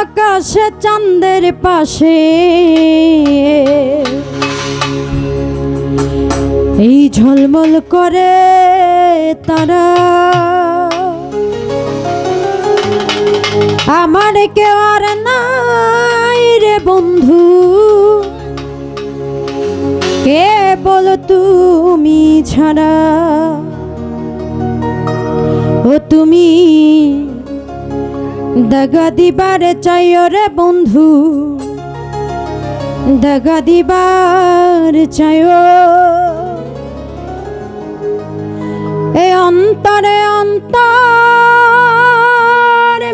আকাশে চাঁদের পাশে। এই ঝলমল করে তারা। আমার কেউ আর নাই রে বন্ধু। কে বল তুমি ছাড়া? ও তুমি দাগা দিবার চাইও রে বন্ধু, দাগা দিবার চাইও এ অন্তরে অন্তর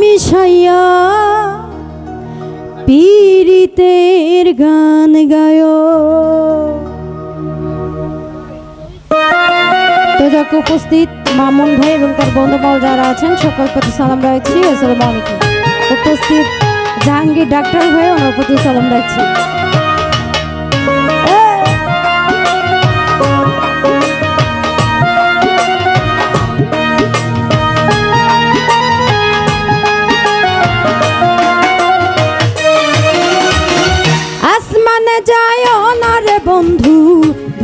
মিশাইয়া পীড়িতের গান গায়। তো যাকে, উপস্থিত মামুন ভাই এবং তার বন্ধুবল যারা আছেন, সকল প্রতি সালাম রাখছি। আসসালামু আলাইকুম। উপস্থিত জাহাঙ্গীর ডাক্তার ভাই, ওনার প্রতি সালাম রাখছি।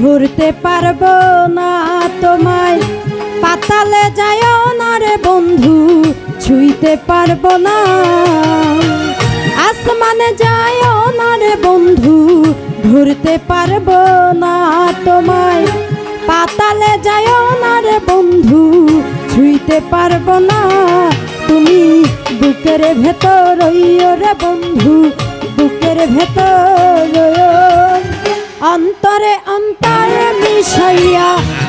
ধরতে পারব না তোমায়। পাতালে যায় না রে বন্ধু, ছুঁইতে পারব না। আসমানে যায় না রে বন্ধু ধরতে পারব না তোমায়। পাতালে যায় না রে বন্ধু, ছুঁইতে পারব না। তুমি বুকের ভেতর রইও রে বন্ধু, বুকের ভেতর অন্তরে অন্তরে মিশাইয়া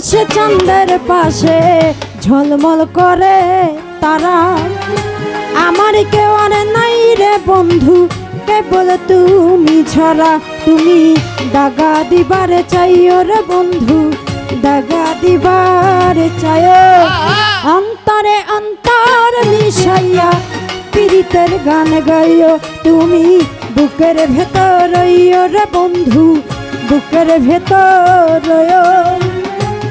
আকাশে চন্দ্রের পাশে, ঝলমল করে তারা। আমার কেউ আর নাই রে বন্ধু, কেবল তুমি ছড়া। তুমি দাগা দিবারে চাইও রে বন্ধু, দাগা দিবারে চাইও। অন্তরে অন্তর মিশাইয়া পীড়িতের গান গাইও। তুমি বুকের ভেতর রে বন্ধু, বুকের ভেতর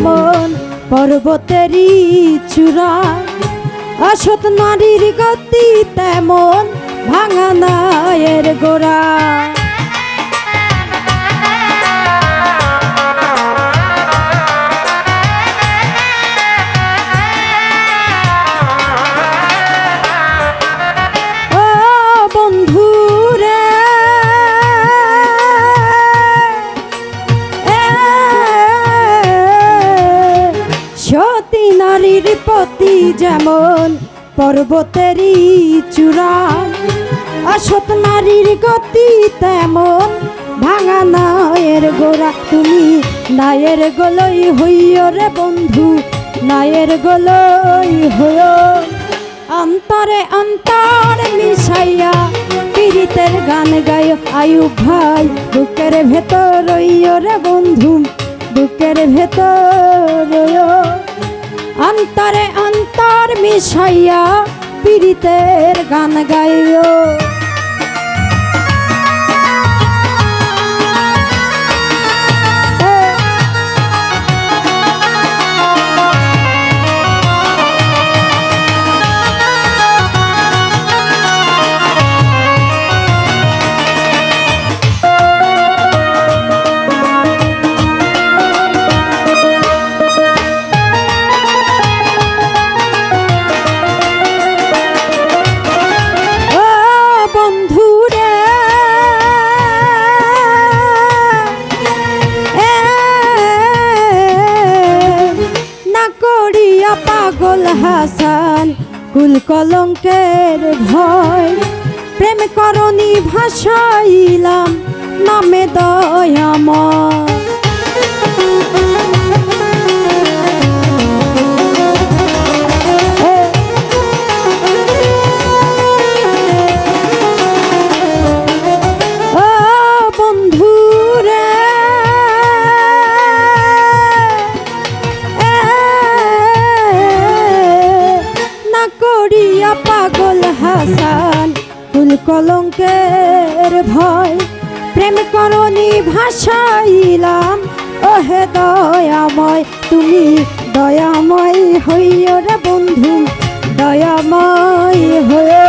যেমন পর্বতেরই চূড়া অসৎ নারীর গতি তেমন ভাঙা নায়ের গোড়া যেমন পর্বতেরই চূড়া অসৎ নারীর গতি তেমন ভাঙা নায়ের গোড়া, তুমি নায়ের গলই হইয় রে বন্ধু, নায়ের গলই হইয় অন্তরে অন্তর মিশাইয়া পীড়িতের গান গায় আয়ু ভাই, বুকের ভেতর রইয় রে বন্ধু, বুকের ভেতর রইয়। অন্তরে অন্তর মিশাইয়া পীড়িতের গান গাইও। কলঙ্কের ভয়। প্রেম করণী ভাসাইলাম নামে দয়াময়। কলঙ্কের ভয়। প্রেম করণী ভাসাইলাম। ওহে দয়াময়, তুমি দয়াময় হইয় রে বন্ধু, দয়াময় হইয়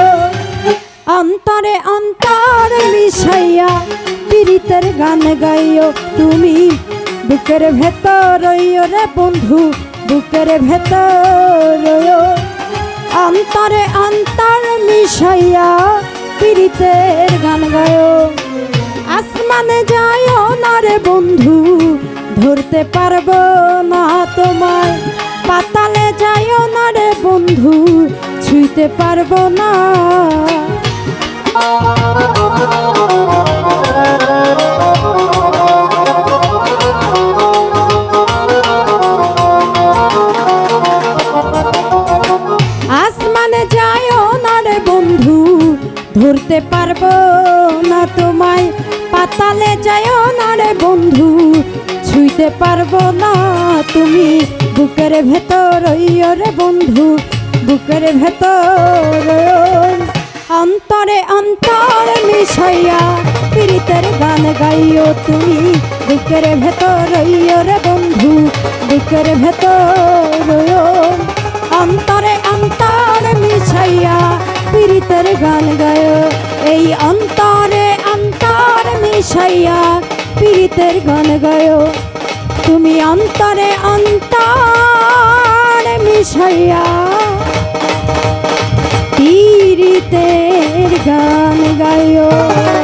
অন্তরে অন্তর মিশাইয়া পীড়িতের গান গাইও তুমি। বুকের ভেতর রে বন্ধু, বুকের ভেতর। অন্তরে অন্তর মিশাইয়া পীড়িতের গান গায়ো। আসমানে যায় না রে বন্ধু, ধরতে পারব না তোমায়। পাতালে যাইও না রে বন্ধু, ছুঁইতে পারব না ধরতে পারব না তোমায়। পাতালে যাইও না রে বন্ধু, ছুঁইতে পারব না তুমি। বুকের ভেতর রে বন্ধু, বুকের ভেতর অন্তরে অন্তর মিশাইয়া পীড়িতের গান গাইও তুমি। বুকের ভেতর রে বন্ধু, বুকের ভেতর অন্তরে অন্তর মিশাইয়া পীড়িতের গান গায়। এই অন্তরে অন্তর মিশাইয়া পীড়িতের গান গায়। তুমি অন্তরে অন্তর মিশাইয়া পীড়িতের গান গায়।